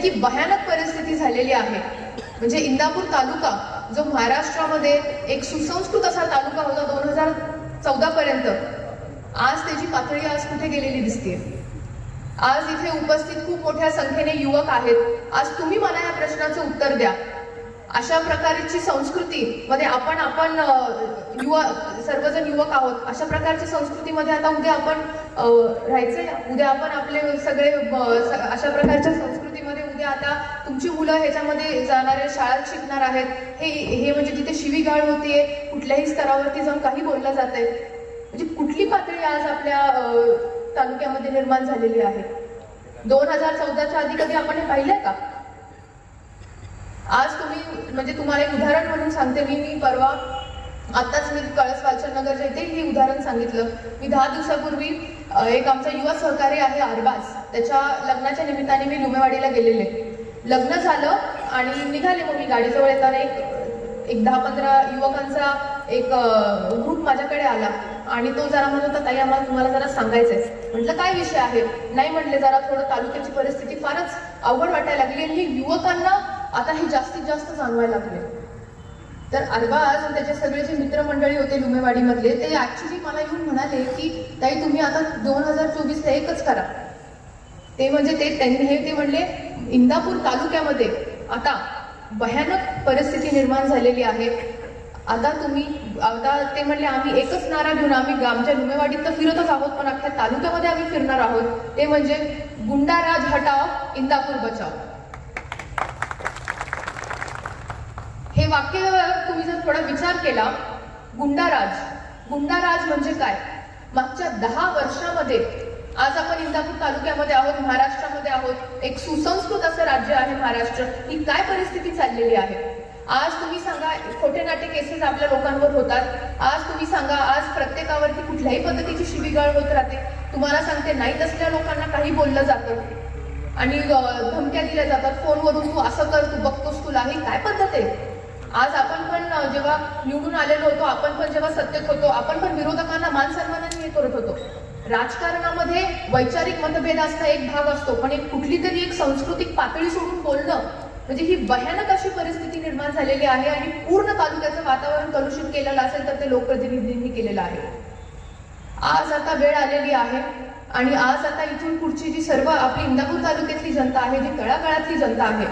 इतकी भयानक परिस्थिती झालेली आहे. म्हणजे इंदापूर तालुका जो महाराष्ट्रामध्ये एक सुसंस्कृत असा तालुका होता दोन हजार चौदा पर्यंत आज त्याची पातळी आज कुठे गेलेली दिसते आज इथे उपस्थित खूप मोठ्या संख्येने युवक आहेत. आज तुम्ही मला या प्रश्नाचं उत्तर द्या. अशा प्रकारची संस्कृती मध्ये आपण आपण युवा सर्वजण युवक आहोत. अशा प्रकारच्या संस्कृतीमध्ये आता उद्या आपण राहायचंय? उद्या आपण आपले सगळे अशा प्रकारच्या संस्कृतीमध्ये उद्या आता तुमची मुलं ह्याच्यामध्ये जाणारे शाळेत शिकणार आहेत. हे हे म्हणजे तिथे शिवीगाळ होतीये कुठल्याही स्तरावरती जाऊन काही बोललं जात आहे म्हणजे कुठली पातळी आज आपल्या तालुक्यामध्ये निर्माण झालेली आहे? दोन हजार चौदाच्या आधी कधी आपण हे पाहिलंय का? आज तुम्ही म्हणजे तुम्हाला एक उदाहरण म्हणून सांगते मी मी परवा आताच मी कळस वालचंदनगरच्या इथे हे उदाहरण सांगितलं. मी दहा दिवसापूर्वी एक आमचा युवा सहकारी आहे आरबाज. त्याच्या लग्नाच्या निमित्ताने मी लुमेवाडीला गेलेले. लग्न झालं आणि निघाले मग मी गाडीजवळ येताना एक एक दहा पंधरा युवकांचा एक ग्रुप माझ्याकडे आला. आणि तो जरा म्हणत होता ताई आम्हाला तुम्हाला जरा सांगायचंय. म्हटलं काय विषय आहे? नाही म्हटले जरा थोडं तालुक्याची परिस्थिती फारच अवघड वाटायला लागली आणि युवकांना आता हे जास्तीत जास्त जाणवायला लागले. तर अरबाज आणि त्याचे सगळे जे मित्रमंडळी होते लुमेवाडीमधले ते ऍक्च्युली मला येऊन म्हणाले की ताई तुम्ही आता दोन हजार चोवीसला एकच करा. ते म्हणजे ते त्यांनी हे ते म्हणले इंदापूर तालुक्यामध्ये आता भयानक परिस्थिती निर्माण झालेली आहे. आता तुम्ही आता ते म्हणले आम्ही एकच नारा घेऊन आम्ही आमच्या लुमेवाडीत तर फिरतच आहोत पण अख्ख्या तालुक्यामध्ये आम्ही फिरणार आहोत. ते म्हणजे गुंडाराज हटाव इंदापूर बचाव हे वाक्य तुम्ही जर थोडा विचार केला गुंडाराज गुंडाराज म्हणजे काय? मागच्या दहा वर्षामध्ये आज आपण इंदापूर तालुक्यामध्ये आहोत महाराष्ट्रामध्ये आहोत. एक सुसंस्कृत असं राज्य आहे महाराष्ट्र. ही काय परिस्थिती चाललेली आहे? आज तुम्ही सांगा खोटे नाटे केसेस आपल्या लोकांवर होतात. आज तुम्ही सांगा आज प्रत्येकावरती कुठल्याही पद्धतीची शिवीगाळ होत राहते. तुम्हाला सांगते नाही तसल्या लोकांना काही बोललं जातं. आणि धमक्या दिल्या जातात. फोनवरून तू असं कर तू बघतोस तुला. ही काय पद्धत आहे? आज आपण पण जेव्हा निवडून आलेलो होतो आपण पण जेव्हा सत्तेत होतो आपण पण विरोधकांना मान सन्मानाने हे करत होतो. राजकारणामध्ये वैचारिक मतभेद असता एक भाग असतो पण एक कुठली तरी एक सांस्कृतिक पातळी सोडून बोलणं म्हणजे ही भयानक अशी परिस्थिती निर्माण झालेली आहे आणि पूर्ण तालुक्याचं वातावरण कलुषित केलेलं असेल तर ते लोकप्रतिनिधींनी केलेलं आहे. आज आता वेळ आलेली आहे आणि आज आता इथून पुढची जी सर्व आपली इंदापूर तालुक्यातली जनता आहे जी तळागाळातली जनता आहे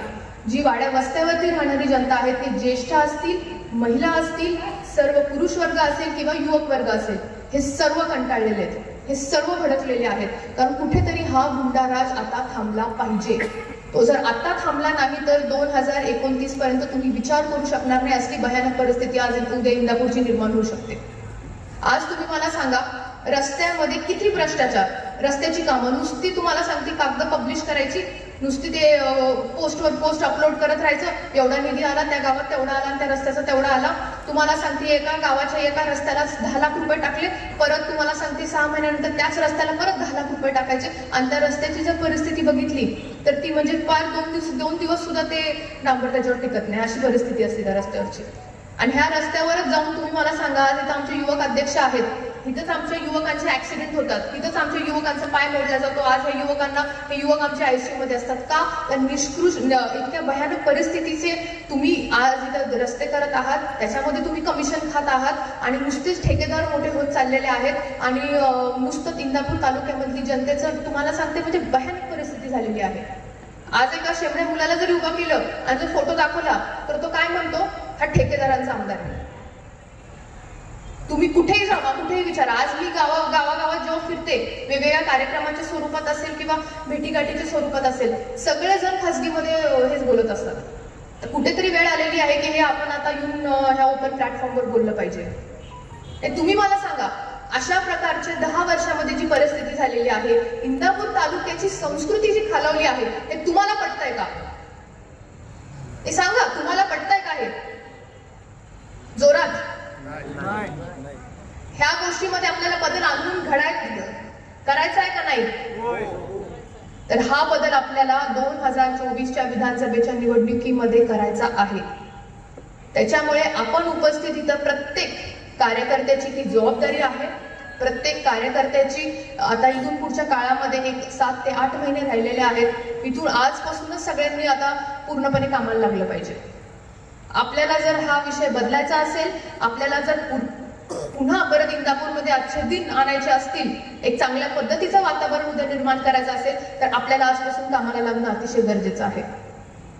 जी वाड्या वस्त्यावरती राहणारी जनता आहे ते ज्येष्ठ असतील महिला असतील सर्व पुरुष वर्ग असेल किंवा युवक वर्ग असेल हे सर्व कंटाळलेले आहेत. हे सर्व भडकलेले आहेत. कारण कुठेतरी हा गुंडाराज आता थांबला पाहिजे. तो जर आता थांबला नाही तर दोन हजार एकोणतीस पर्यंत तुम्ही विचार करू शकणार नाही असली भयानक परिस्थिती आज उद्या इंदापूरची निर्माण होऊ शकते. आज तुम्ही मला सांगा रस्त्यामध्ये किती भ्रष्टाचार? रस्त्याची कामं नुसती तुम्हाला सांगते कागद पब्लिश करायची? नुसती ते पोस्टवर पोस्ट अपलोड करत राहायचं. एवढा निधी आला त्या गावात तेवढा आला आणि त्या रस्त्याचा तेवढा आला. तुम्हाला सांगते एका गावाच्या एका रस्त्याला दहा लाख रुपये टाकले. परत तुम्हाला सांगते सहा महिन्यानंतर त्याच रस्त्याला परत दहा लाख रुपये टाकायचे. आणि त्या रस्त्याची जर परिस्थिती बघितली तर ती म्हणजे पार दोन दिवस दोन दिवस सुद्धा ते डांबर त्याच्यावर टिकत नाही. अशी परिस्थिती असते त्या रस्त्यावरची. आणि ह्या रस्त्यावरच जाऊन तुम्ही मला सांगा तिथं आमचे युवक अध्यक्ष आहेत. तिथंच आमच्या युवकांचे ऍक्सिडेंट होतात. तिथंच आमच्या युवकांचा पाय मोडला जातो. आज ह्या युवकांना हे युवक आमच्या आयसीयू मध्ये असतात का? तर निष्कृष इतक्या भयानक परिस्थितीचे तुम्ही आज इथं रस्ते करत आहात. त्याच्यामध्ये तुम्ही कमिशन खात आहात आणि नुसतेच ठेकेदार मोठे होत चाललेले आहेत. आणि नुसतं इंदापूर तालुक्यामधली जनतेचं तुम्हाला सांगते म्हणजे भयानक परिस्थिती झालेली आहे. आज एका शेवड्या मुलाला जरी उभं केलं आणि जर फोटो दाखवला तर तो काय म्हणतो? हा ठेकेदारांचा आमदार आहे. तुम्ही कुठेही जावा कुठेही विचारा. आज मी गावा गावागावात जेव्हा फिरते वेगवेगळ्या कार्यक्रमाच्या स्वरूपात असेल किंवा भेटीगाठीच्या स्वरूपात असेल सगळेजण खासगीमध्ये हेच बोलत असतात. तर कुठेतरी वेळ आलेली आहे की हे आपण आता येऊन ह्या ओपन प्लॅटफॉर्मवर बोललं पाहिजे. तुम्ही मला सांगा अशा प्रकारचे दहा वर्षामध्ये जी परिस्थिती झालेली आहे इंदापूर तालुक्याची संस्कृती जी खालावली आहे हे तुम्हाला पटतंय का? हे सांगा तुम्हाला पटतंय का हे जोरात ह्या गोष्टीमध्ये आपल्याला बदल आणून घडाय करायचा आहे का नाही? तर हा बदल आपल्याला दोन हजार चोवीसच्या विधानसभेच्या निवडणुकीमध्ये करायचा आहे. त्याच्यामुळे आपण उपस्थित इथं प्रत्येक कार्यकर्त्याची ती जबाबदारी आहे. प्रत्येक कार्यकर्त्याची आता इथून पुढच्या काळामध्ये एक सात ते आठ महिने राहिलेले आहेत. इथून आजपासूनच सगळ्यांनी आता पूर्णपणे कामाला लागलं पाहिजे. आपल्याला जर हा विषय बदलायचा असेल आपल्याला जर पुन्हा परत इंदापूरमध्ये आजचे दिन आणायचे असतील एक चांगल्या पद्धतीचं वातावरण उद्या निर्माण करायचं असेल तर आपल्याला आजपासून कामाला लागणं अतिशय गरजेचं आहे.